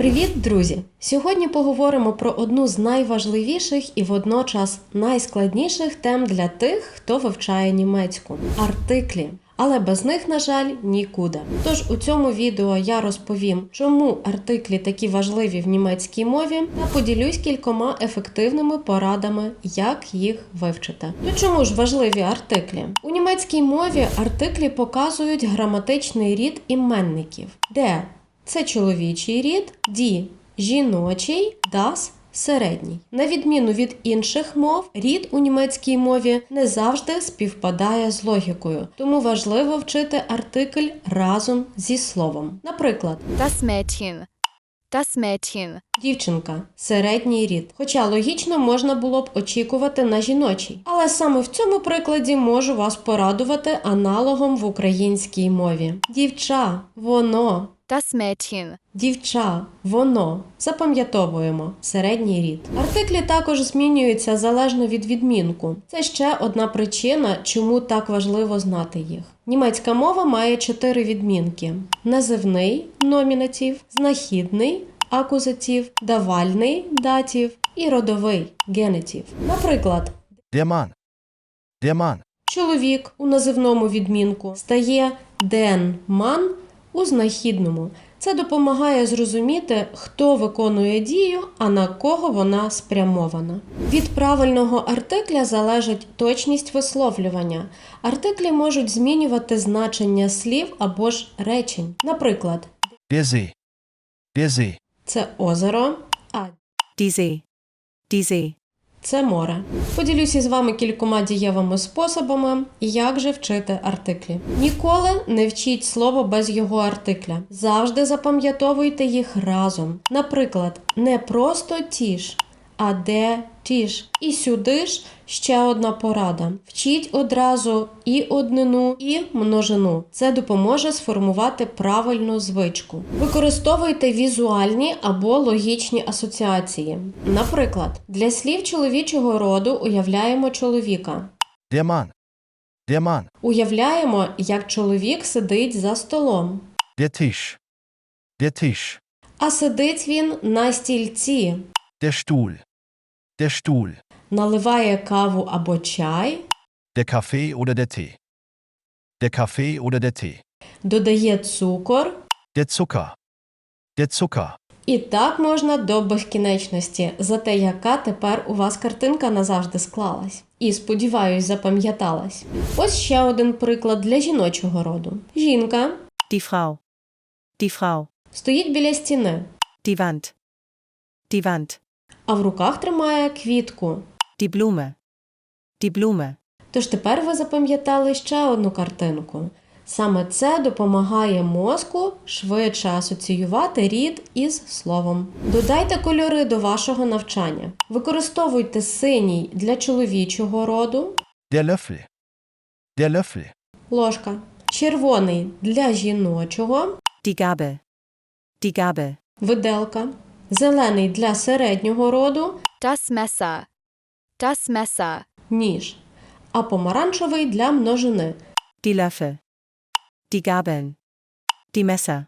Привіт, друзі! Сьогодні поговоримо про одну з найважливіших і водночас найскладніших тем для тих, хто вивчає німецьку артиклі. Але без них, на жаль, нікуди. Тож у цьому відео я розповім, чому артиклі такі важливі в німецькій мові, та поділюсь кількома ефективними порадами, як їх вивчити. То чому ж важливі артиклі? У німецькій мові артиклі показують граматичний рід іменників, де це чоловічий рід, ді жіночий, das середній. На відміну від інших мов, рід у німецькій мові не завжди співпадає з логікою, тому важливо вчити артикль разом зі словом. Наприклад, Das Mädchen. Das Mädchen. дівчинка середній рід. Хоча логічно можна було б очікувати на жіночий. Але саме в цьому прикладі можу вас порадувати аналогом в українській мові. Дівча, воно. Das Mädchen. Дівча, воно запам'ятовуємо середній рід. Артиклі також змінюються залежно від відмінку. Це ще одна причина, чому так важливо знати їх. Німецька мова має чотири відмінки: називний номінатив, знахідний акузатив, давальний датів і родовий генетив. Наприклад, Der Mann. Чоловік у називному відмінку стає ден ман у знахідному. Це допомагає зрозуміти, хто виконує дію, а на кого вона спрямована. Від правильного артикля залежить точність висловлювання. Артиклі можуть змінювати значення слів або ж речень. Наприклад. Der See. це озеро, а Die See. Це море. Поділюся з вами кількома дієвими способами, як же вчити артиклі. Ніколи не вчіть слово без його артикля. Завжди запам'ятовуйте їх разом. Наприклад, не просто тіш, а де тіш. І сюди ж ще одна порада: вчіть одразу і однину, і множину. Це допоможе сформувати правильну звичку. Використовуйте візуальні або логічні асоціації. Наприклад, для слів чоловічого роду уявляємо чоловіка. Der Mann. Уявляємо, як чоловік сидить за столом, Der Tisch. А сидить він на стільці, Der Stuhl. Der Stuhl. наливає каву або чай, Der Kaffee oder der Tee. Der Kaffee oder der Tee. додає цукор. Der Zucker. Der Zucker. І так можна до безкінечності, зате яка тепер у вас картинка назавжди склалась. І сподіваюсь, запам'яталась. Ось ще один приклад для жіночого роду. Жінка Die Frau. Die Frau. стоїть біля стіни, Die Wand. Die Wand. А в руках тримає квітку. Die Blume. Die Blume. Тож тепер ви запам'ятали ще одну картинку. Саме це допомагає мозку швидше асоціювати рід із словом. Додайте кольори до вашого навчання. Використовуйте синій для чоловічого роду, Der Löffel. Der Löffel. ложка, червоний для жіночого, Die Gabel. Die Gabel. виделка, зелений для середнього роду, Das Messer. Das Messer. ніж, а помаранчевий для множини. Die Löffel. Die Gabeln. Die Messer.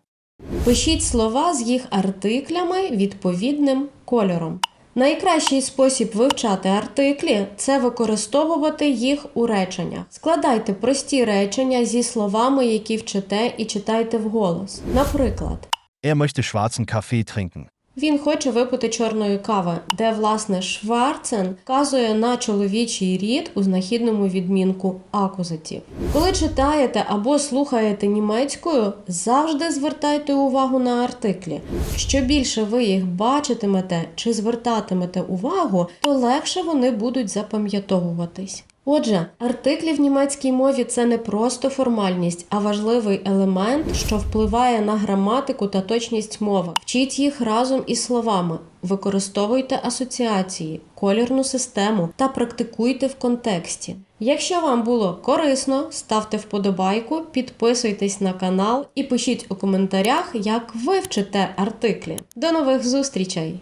Пишіть слова з їх артиклями відповідним кольором. Найкращий спосіб вивчати артиклі це використовувати їх у реченнях. Складайте прості речення зі словами, які вчите, і читайте вголос. Наприклад, Er möchte schwarzen Kaffee trinken. Він хоче випити чорної кави, де власне шварцен вказує на чоловічий рід у знахідному відмінку акузатів. Коли читаєте або слухаєте німецькою, завжди звертайте увагу на артиклі. Що більше ви їх бачитимете чи звертатимете увагу, то легше вони будуть запам'ятовуватись. Отже, артиклі в німецькій мові це не просто формальність, а важливий елемент, що впливає на граматику та точність мови. Вчіть їх разом із словами, використовуйте асоціації, колірну систему та практикуйте в контексті. Якщо вам було корисно, ставте вподобайку, підписуйтесь на канал і пишіть у коментарях, як ви вчите артиклі. До нових зустрічей!